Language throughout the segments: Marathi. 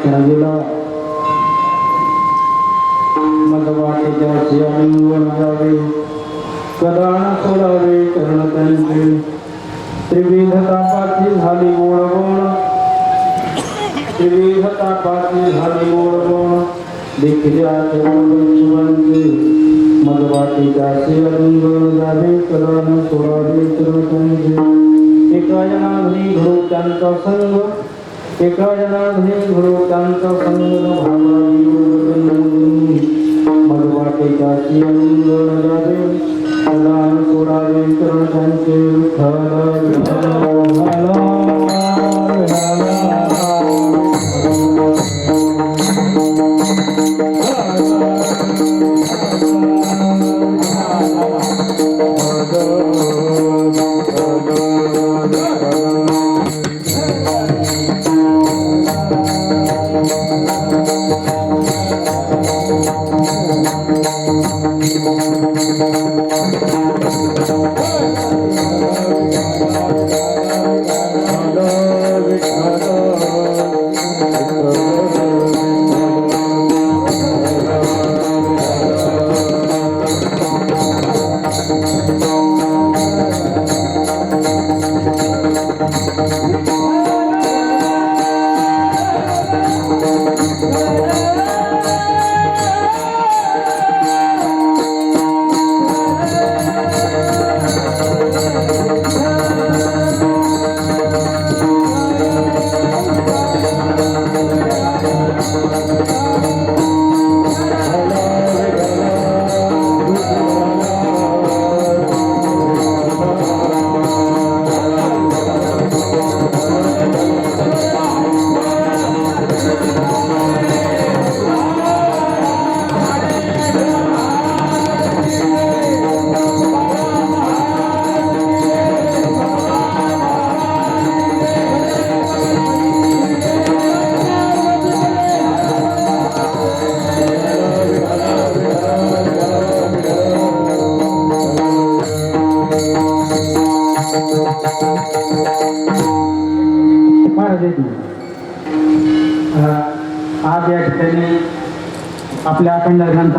क्षण गेला जावे. सोडावे कर्ण त्यांचे त्रिविध तापाची झाली ओळवण त्रिविध तापाची झाली ओळवण देखल्या शिवांचे मदवाटीच्या शिवलिंगण जावे कदा सोडावे कर्ण त्यांचे एका घडू त्यांचा संघ एका जनाधनी घडू त्यांचा संग मधवाटेच्या शिवलिंगण जावे सदान सोडावे करण त्यांचे विठ्ठल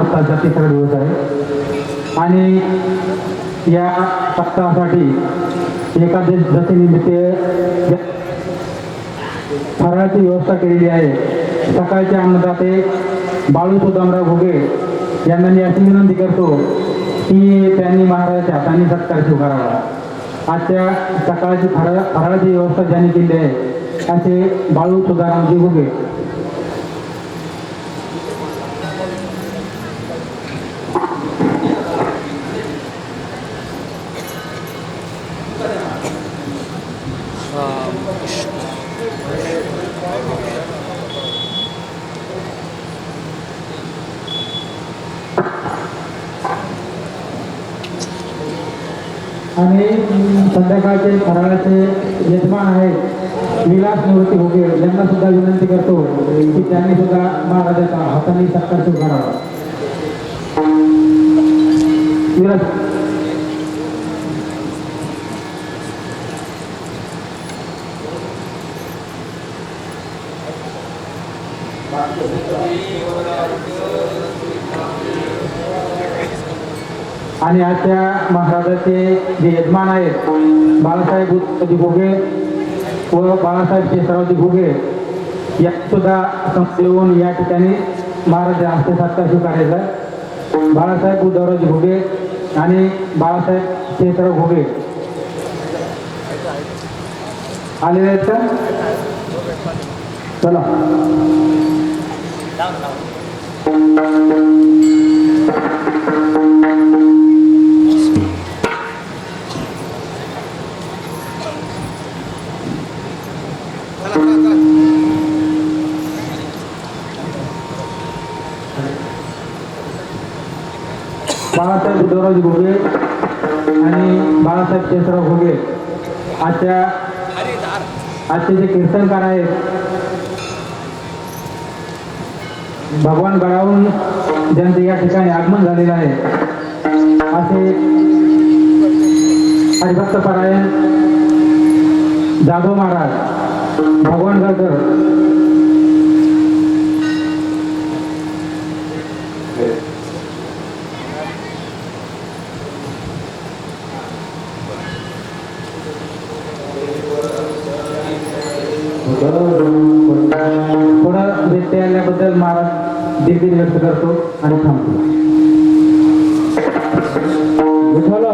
सप्ताहाचा तिसरा दिवस आहे. आणि या सप्ताहासाठी एकादश दशनिमित्त फराळाची व्यवस्था केलेली आहे. सकाळचे अन्नदाते बाळू सुदामराव घुगे यांना मी अशी विनंती करतो की त्यांनी महाराजाच्या हाताने सत्कार स्वीकारावा. आजच्या सकाळची फरा फराळाची व्यवस्था ज्यांनी केली आहे असे बाळू सुदारामजी घुगे आणि संध्याकाळचे फराळाचे यजमान आहेत विलास निवृत्ती होगे यांना सुद्धा विनंती करतो की त्यांनी सुद्धा महाराजाचा हाताने सत्कार सुरू करावा. आणि आजच्या महाराजाचे जे यजमान आहेत बाळासाहेब उत्पती घोगे व बाळासाहेब शेषरावजी घोगे या सुद्धा या ठिकाणी महाराज हस्ते सत्कार स्वीकारायचा बाळासाहेब उद्धवराजी घोगे आणि बाळासाहेब शेषराव घोगे. आलेले आहेत का? चला. बाळासाहेब घोगे आणि बाळासाहेब केसराव घोगे. आजच्या आजचे जे कीर्तनकार आहेत भगवान गडावून ज्यांचं या ठिकाणी आगमन झालेलं आहे असे हरिभक्त परायण जाधव महाराज भगवान गडकर महाराज दिलगिरी व्यक्त करतो आणि थांबतो विठ्ठला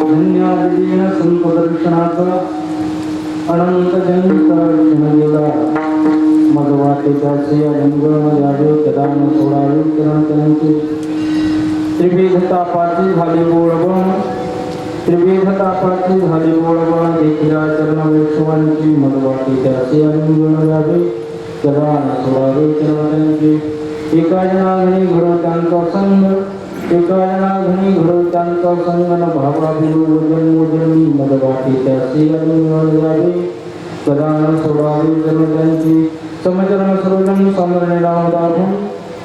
धन्यादिदीन संपदर्शनाचा अनंत जन्म गेला मधवाटेचा सिया रंग यावे कदान सोडावे किरण त्यांचे त्रिविधता पाची झाली बोळबण त्रिविधता पाची झाली बोळबण देखिला चरण वैष्णवांची मधवाटेच्या सिया रंग यावे कदान सोडावे किरण त्यांचे एका जनाघणी घडो त्यांचा संग. एका जनाघणी घडो त्यांचा संग. न भावा बिलू वजन मोजनी मधवाटेच्या सिया रंग यावे प्रधान सोडावे चरणांचे समचरण सर्वजन समरणे दाभून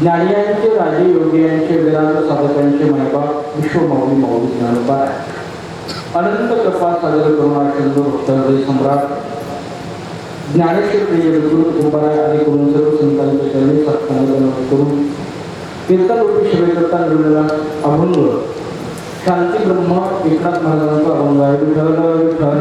ज्ञानियांचे राजे योगियांचे वेदांत साधकांचे महिबा विश्वमौली माऊली ज्ञानोबा अनंत कृपा सादर करुणा चंद्र भक्तांचे सम्राट ज्ञानेश्वर प्रिय गुरु उपाय आणि करून सर्व संतांचे चरणी सत्कार करून कीर्तन कीर्तनरूपी शिवेकरता निवडलेला अभंग शांती ब्रह्म एकनाथ महाराजांचा अभंग आहे विठ्ठल विठ्ठल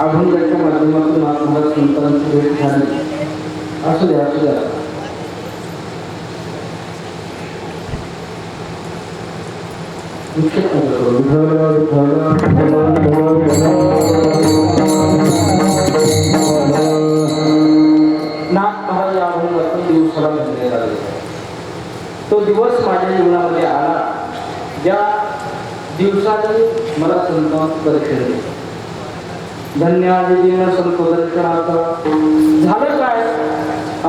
अभंगाच्या माध्यमातून महाराज संतांची भेट झाली असू द्या असू द्या दिवस माझ्या जीवनामध्ये आला. ज्या दिवसाने मला संतांचं दर्शन धन्यवाद धन्यादिन संत दर्शनाचा झालं काय?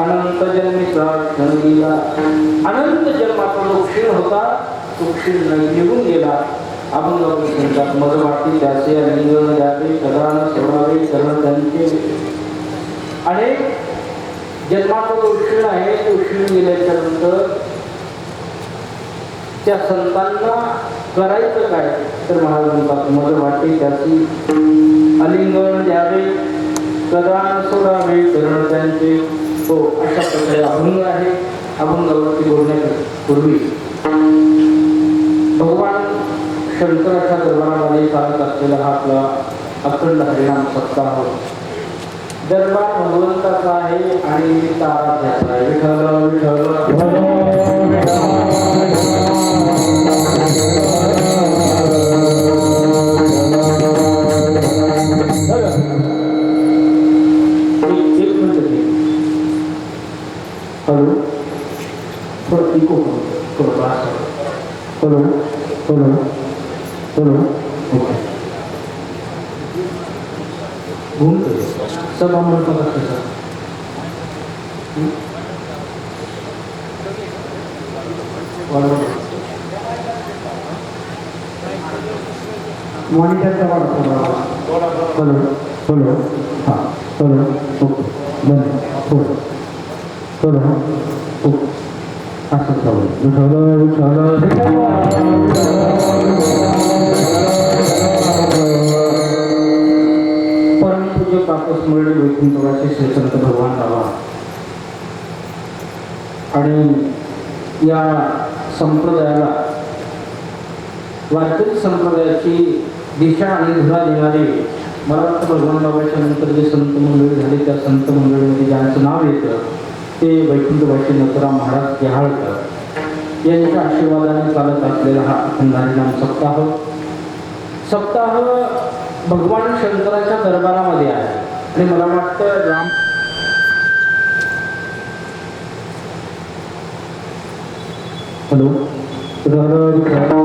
अनंत जन्मीचा धन गेला. अनंत जन्माचा जो क्षीण होता तो क्षीण निघून गेला. अभंग म्हणतात मग वाटते त्याचे अलिंग द्यावे कदान सोडावे करण त्यांचे अनेक जन्माचा जो क्षीण आहे तो क्षीण गेल्याच्यानंतर त्या संतांना करायचं काय? तर महाराज म्हणतात मग वाटे त्याची अलिंगन द्यावे कदान सोडावे करण त्यांचे. हो अशा प्रकारे अभंग आहे. अभंगावरती बोलण्यापूर्वी भगवान शंकराच्या दरबारामध्ये चालत असलेला हा आपला अखंड हरिणाम सप्ताह. दरबार भगवंताचा आहे आणि निमित्त आहे. विठ्ठल विठ्ठल. एक एक मिनिट घे. हॅलो थोडं इको करू थोडं त्रास हॅलो हॅलो हॅलो ओके घूम कर सब अमल का लगता सर मॉनिटरचा वाढ बरोबर हॅलो हां हॅलो ओके. धन्यवाद. हो. Hello okay. असं चालू विठ्ठल परमपूज्य कापूस मुरळी वैकुंठवाचे भगवान बाबा आणि या संप्रदायाला वारकरी संप्रदायाची दिशा आणि धुरा देणारे मला वाटतं भगवान बाबाच्या नंतर जे संत मंडळी झाले त्या संत मंडळीमध्ये ज्यांचं नाव येतं ते वैकुंठवाचे नथुराम महाराज केहाळकर यांच्या आशीर्वादाने चालत असलेला हा अखंड सप्ताह. सप्ताह भगवान शंकराच्या दरबारामध्ये आहे. आणि मला वाटतं राम हॅलो? हॅलो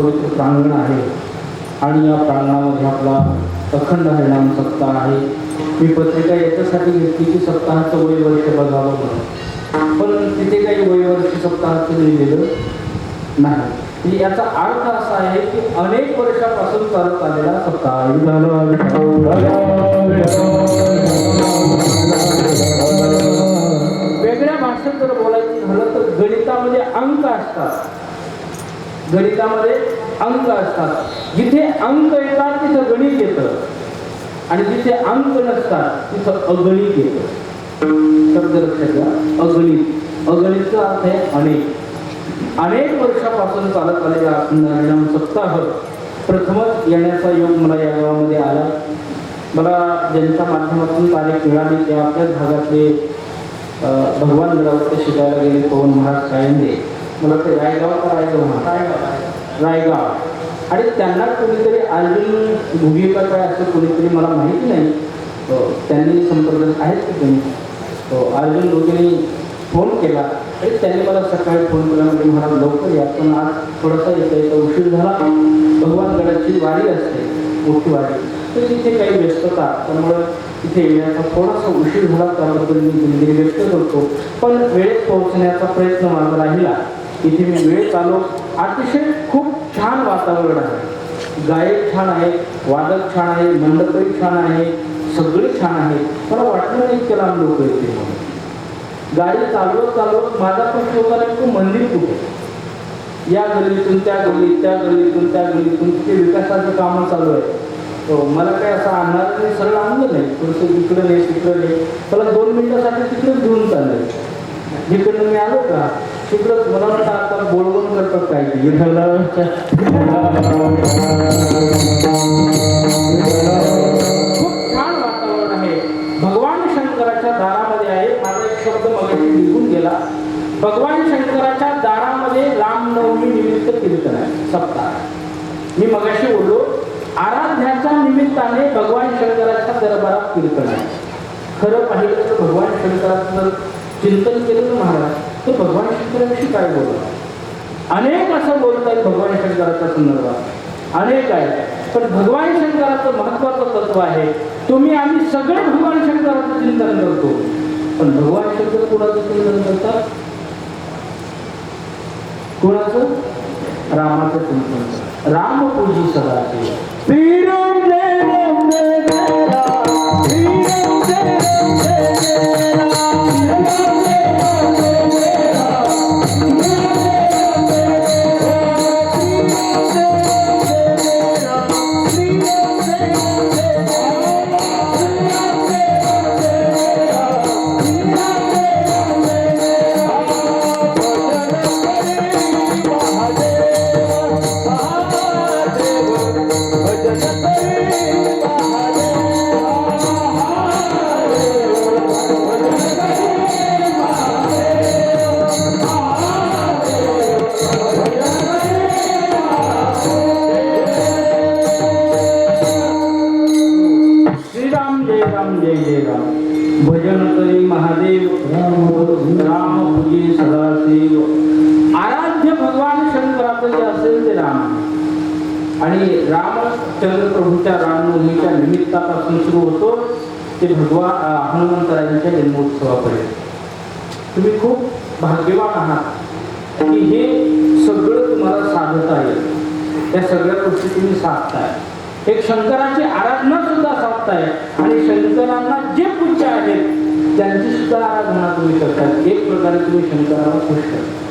पवित्र प्रांगण आहे. आणि या प्रांगणामध्ये आपला अखंड हरिनाम सप्ताह आहे. मी पत्रिका याच्यासाठी घेतली की सप्ताहाचं वय वर्ष बघावं म्हणून. पण तिथे काही वय वर्ष सप्ताहाचं लिहिलेलं नाही. म्हणजे याचा अर्थ असा आहे की अनेक वर्षापासून करत आलेला सप्ताह वेगळ्या भाषेत जर बोलायचं झालं तर गणितामध्ये अंक असतात. गणितामध्ये अंक असतात. जिथे अंक येतात तिथं गणित येतं. आणि जिथे अंक नसतात तिथं अगणित येतं. शब्द लक्षात घ्या अगणित. अगणितचा अर्थ आहे अनेक. अनेक वर्षापासून चालत आलेला हरिनाम सप्ताह प्रथमच येण्याचा योग मला या गावामध्ये आला. मला ज्यांच्या माध्यमातून तारीख मिळाली ते आपल्याच भागातले भगवान गडावरती शिकायला गेले पवन महाराज कायंदे मला ते रायगाव का रायगाव म्हणा रायगाव. आणि त्यांना कोणीतरी अजून भूमिका काय असं कोणीतरी मला माहिती नाही. हो, त्यांनी संपर्क आहेत की तुम्ही हो, अर्जुन लोकांनी फोन केला. आणि त्यांनी मला सकाळी फोन केला म्हणजे महाराज लवकर या. पण आज थोडासा येता येता उशीर झाला. भगवानगडाची वारी असते मोठी वारी. तर तिथे काही व्यस्तता. त्यामुळं तिथे येण्याचा थोडासा उशीर झाला. त्याबद्दल मी दिलगिरी व्यक्त करतो. पण वेळेत पोहोचण्याचा प्रयत्न माझा राहिला. इथे मी वेळ आलो अतिशय खूप छान वातावरण आहे. गायक छान आहे वादक छान आहे मंडपही छान आहे सगळे छान आहे मला वाटलं नाही की लांब लोक येते गाडी चालवत चालवत माझा प्रश्न होता नेमकं मंदिर कुठे? या गल्लीतून त्या गल्लीत त्या गल्लीतून त्या गल्लीतून ते विकासाचं कामं चालू आहे. हो, मला काय असं आणणार नाही सरळ आणलं नाही. थोडंसं इकडं नाही तिकडं नाही. मला दोन मिनिटासाठी तिकडे घेऊन चाललंय. जिकडनं मी आलो का तिकडं मला आता बोलवून करतात काय खूप छान वातावरण आहे. भगवान शंकराच्या दारामध्ये आहे. माझा एक शब्द मगाशी निघून गेला. भगवान शंकराच्या दारामध्ये रामनवमी निमित्त कीर्तन आहे. सप्ताह. मी मगाशी बोललो आराध्याच्या निमित्ताने भगवान शंकराच्या दरबारात कीर्तन आहे. खरं पाहिलं तर भगवान शंकराचं चिंतन केलं महाराज तो भगवान शंकराविषयी काय बोलला अनेक असं बोलतात भगवान शंकराच्या संदर्भात अनेक आहे पण भगवान शंकराचं महत्वाचं तत्व आहे तुम्ही आम्ही सगळे भगवान शंकराचं चिंतन करतो. पण भगवान शंकर कोणाचं चिंतन करतात? कोणाचं? रामाचं चिंतन करतात. राम पूजी सदा जय राम जय जय राम भजन करी महादेव राम पूजी सदाशिव। आराध्य भगवान शंकराचं जे असेल ते राम। आणि रामचंद्र प्रभूच्या रामनवमीच्या निमित्तापासून सुरू होतो ते भगवान अं, हनुमंतरायांच्या जन्मोत्सवापर्यंत. तुम्ही खूप भाग्यवान आहात. की हे सगळं तुम्हाला साधत आहे त्या सगळ्या गोष्टी तुम्ही साधताय. एक शंकराची आराधना सुद्धा साधताय. आणि शंकरांना जे पूज्य आहेत त्यांची सुद्धा आराधना तुम्ही करतात एक प्रकारे तुम्ही शंकराला खुश करता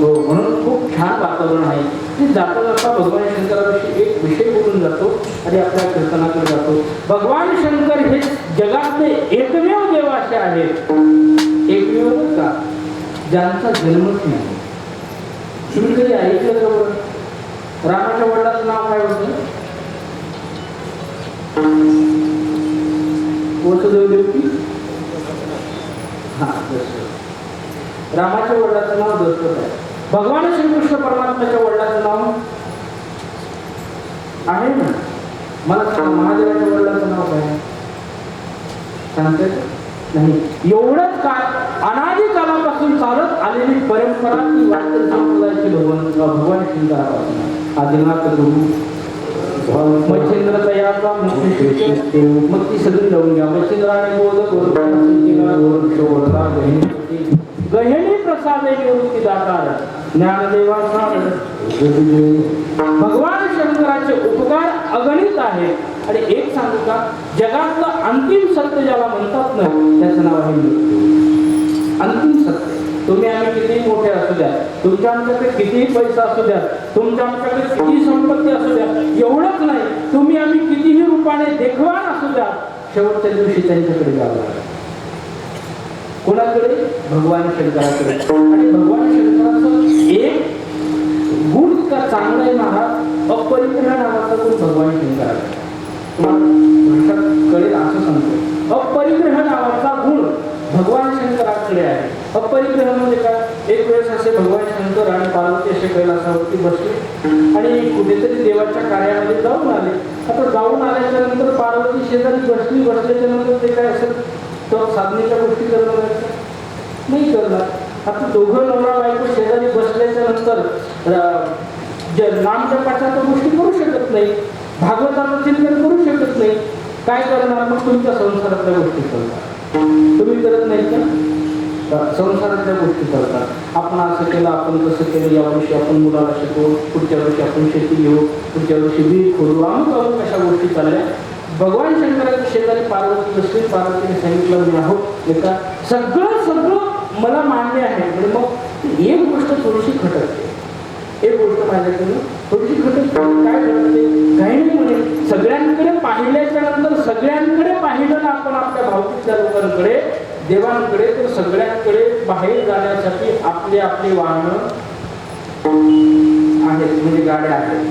हो म्हणून खूप छान वातावरण आहे. की जाता जाता भगवान शंकराविषयी एक विषय बोलून जातो आणि आपल्या कीर्तनाकडे जातो. भगवान शंकर हे जगातले एकमेव देव असे आहेत. एकमेव का? ज्यांचा जन्मच नाही तुम्ही कधी ऐकलं का बरं? रामाच्या वडिलाचं नाव काय होतं? वसुदेव देवकी हा दशरथ रामाच्या वडिलाचं नाव दशरथ आहे भगवान श्रीकृष्ण परमात्म्याच्या वडिलाचं नाव आहे ना मला सांग महादेवाच्या वडिलाचं नाव काय आहे? सांगते? नाही एवढंच काय अनादी कालापासून चालत आलेली परंपरा ती वाटत संप्रदायाची भगवान भगवान आहे. आदिनाथ गुरु मच्छिंद्र तयाचा मग ती सगळी लावून घ्या. मच्छिंद्र आणि बोध गहिणी प्रसाद निवृत्ती दातार ज्ञानदेवा भगवान शंकराचे उपकार अगणित आहेत आणि एक सांगू का? जगातलं अंतिम सत्य ज्याला म्हणतात ना त्याचं नाव आहे अंतिम सत्य. तुम्ही आम्ही कितीही मोठे असू द्या तुमच्या आमच्याकडे कितीही पैसा असू द्या तुमच्या आमच्याकडे किती संपत्ती असू द्या एवढंच नाही तुम्ही आम्ही कितीही रूपाने देखवान असू द्या शेवटच्या दिवशी त्यांच्याकडे जावं लागेल. कोणाकडे? भगवान शंकराकडे. आणि भगवान शंकराचं एक गुण का चांगलं आहे महाराज? अपरिग्रह नावाचा गुण भगवान शंकराकडे कळेल असं सांगतो. अपरिग्रह नावाचा गुण भगवान शंकराकडे आहे. अपरिग्रह म्हणजे काय एक वेळेस असे भगवान शंकर आणि पार्वती असे कैलासावरती बसले आणि कुठेतरी देवाच्या कार्यामध्ये जाऊन आले. आता जाऊन आल्याच्यानंतर पार्वती शेजारी बसली बसल्याच्या नंतर ते काय असेल? तर साधनेच्या गोष्टी करणार नाही करणार. आता दोघं नवरा बायको शेजारी बसल्याच्या नंतर नामजपाच्या तर गोष्टी करू शकत नाही. भागवताचं चिंतन करू शकत नाही. काय करणार मग तुमच्या संसारातल्या गोष्टी करणार? तुम्ही करत नाही का? तर संसारातल्या गोष्टी करतात. आपण असं केलं आपण कसं केलं यावर्षी आपण मुलाला शिकवू पुढच्या वर्षी आपण शेती घेऊ पुढच्या वर्षी वीज खोडू अमुक अमुक अशा गोष्टी चालल्या? भगवान शंकराच्या शेजारी पार्वती बसली पार्वतीने सांगितलं मी आहो एका सगळं सगळं मला मान्य आहे. म्हणजे मग एक गोष्ट थोडीशी खटकते. एक गोष्ट माझ्याकडून थोडीशी खटकते. काय घडते काही नाही म्हणे. सगळ्यांकडे पाहिल्याच्या नंतर सगळ्यांकडे पाहिलं ना आपण आपल्या भावकीच्या लोकांकडे देवांकडे तर सगळ्यांकडे बाहेर जाण्यासाठी आपले आपले वाहनं आहेत म्हणजे गाड्या आहेत.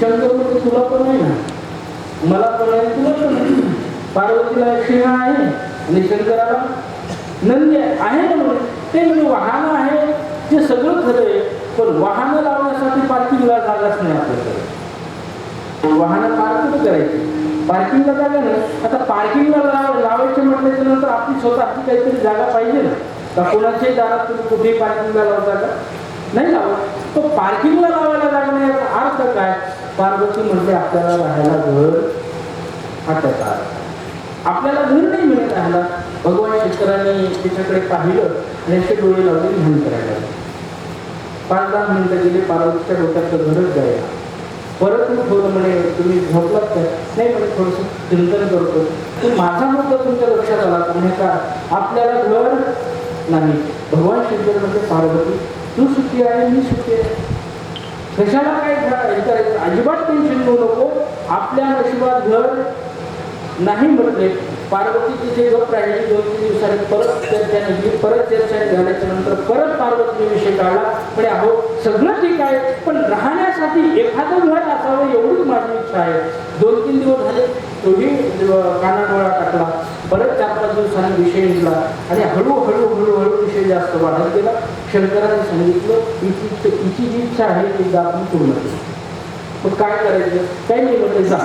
शंकर म्हणजे तुला पण नाही ना? मला पण आहे तुला पण नाही पार्वतीला एक सिंह आहे आणि शंकराला नंदी आहे आहे ना म्हणून ते म्हणजे वाहन आहे ते सगळं खरं आहे पण वाहनं लावण्यासाठी पार्किंगला जागाच नाही आपल्याकडे. वाहनं पार्किंग करायची. पार्किंगला जागा नाही. आता पार्किंगला लाव लावायचे म्हटल्याच्या नंतर आपली स्वतःची काहीतरी जागा पाहिजे ना. का कोणाच्याही दारात तुम्ही कुठेही पार्किंगला लावता का नाही लावत. तो पार्किंगला लावायला जागा नाही याचा अर्थ काय? पार्वती म्हणजे आपल्याला राहायला घर हातात आपल्याला घर नाही मिळत राहिला भगवान शंकरांनी तिच्याकडे पाहिलं आणि डोळे लावले ध्यान करायला पाच दहा मिनिटं गेले पार्वतीच्या डोक्यात घरच जायला. परत मी थोडं म्हणे तुम्ही झोपलात काय नाही म्हणे थोडंसं चिंतन करतो. तर माझा मुद्दा तुमच्या लक्षात आला म्हणजे का आपल्याला घर नाही. भगवान शंकर म्हणजे पार्वती तू सुखी आहे मी सुखी आहे. कशाला काय विचारायचं? अजिबात टेन्शन घेऊ नको. आपल्या नशिबात घर नाही म्हटले. पार्वती तिथे गप राहिली दोन तीन दिवसांनी परत चर्चा निघली परत चर्चा झाल्याच्यानंतर परत पार्वतीने विषय काढला. म्हणजे अहो सगळं ठीक आहे पण राहण्यासाठी एखादं घर असावं एवढीच माझी इच्छा आहे. दोन तीन दिवस झाले तोही कानाडोळा टाकला. परत चार पाच दिवसांनी विषय निघला. आणि हळूहळू हळूहळू विषय जास्त वाढत गेला. शंकराने सांगितलं हिची इची जी इच्छा आहे ती एकदा आपण पूर्ण मग काय करायचं? काही नाही म्हटलं जा.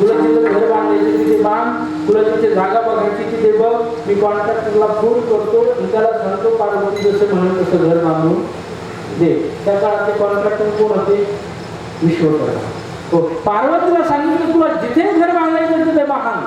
तुला तिथं घर बांधायचं तिथे बांध. तुला तिथे जागा बघायची तिथे बघ. मी कॉन्ट्रॅक्टरला फोन करतो. त्याला सांगतो पार्वती जसं म्हणून तसं घर बांधून. दे. त्या काळात ते कॉन्ट्रॅक्टर कोण होते? विश्वकर्मा. हो. पार्वतीला सांगितलं तुला जिथे घर बांधायचं तिथे बांध.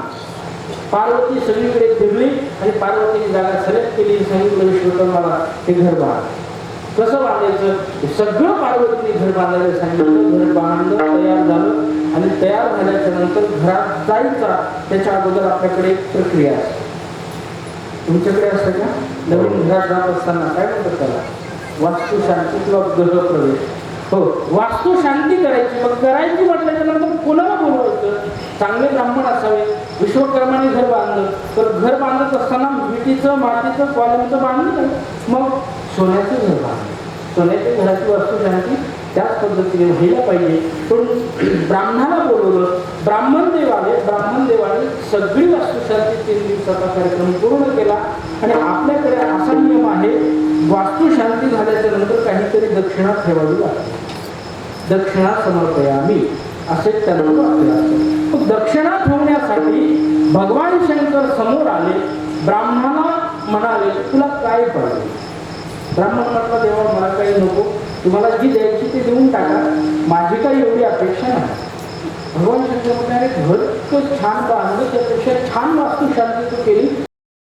पार्वती सगळीकडे फिरली आणि पार्वतीची जागा सिलेक्ट केली सांगितलं विश्वकर्माला हे घर बांध. कसं बांधायचं? हे सगळं पार्वतीने घर बांधायला सांगितलं. घर बांधलं तयार झालं आणि तयार झाल्याच्यानंतर घरात जायचा त्याच्या अगोदर आपल्याकडे एक प्रक्रिया असते. तुमच्याकडे असतं का? नवीन घरात जात असताना काय म्हणतात त्याला? वास्तुशांती किंवा गृहप्रवेश. हो वास्तुशांती करायची. मग करायची म्हटल्याच्या नंतर कोणाला बोलवायचं? चांगले ब्राह्मण असावे विश्वकर्माने घर बांधलं. तर घर बांधत असताना विटीचं मातीचं कॉलमचं बांधलं. मग सोन्याचं घर बांधलं. सोन्याच्या घराची वास्तुशांती त्याच पद्धतीने व्हायला पाहिजे. पण ब्राह्मणाला बोलवलं ब्राह्मण देवाने ब्राह्मण देवाने सगळी वास्तुशांती तीन दिवसाचा कार्यक्रम पूर्ण केला. आणि आपल्याकडे असा नियम आहे वास्तुशांती झाल्याच्यानंतर काहीतरी दक्षिणा ठेवावी लागते. दक्षिणा समर्पयामी असे त्यांना मग दक्षिणा ठेवण्यासाठी भगवान शंकर समोर आले ब्राह्मणाला म्हणाले तुला काय पाहिजे? ब्राह्मण देवा मला काही नको. तुम्हाला जी द्यायची ती देऊन टाका. माझी काही एवढी अपेक्षा नाही. भगवान शंकर म्हणाले घर इतकं छान बांधलं त्यापेक्षा छान वास्तुशांती तू केली.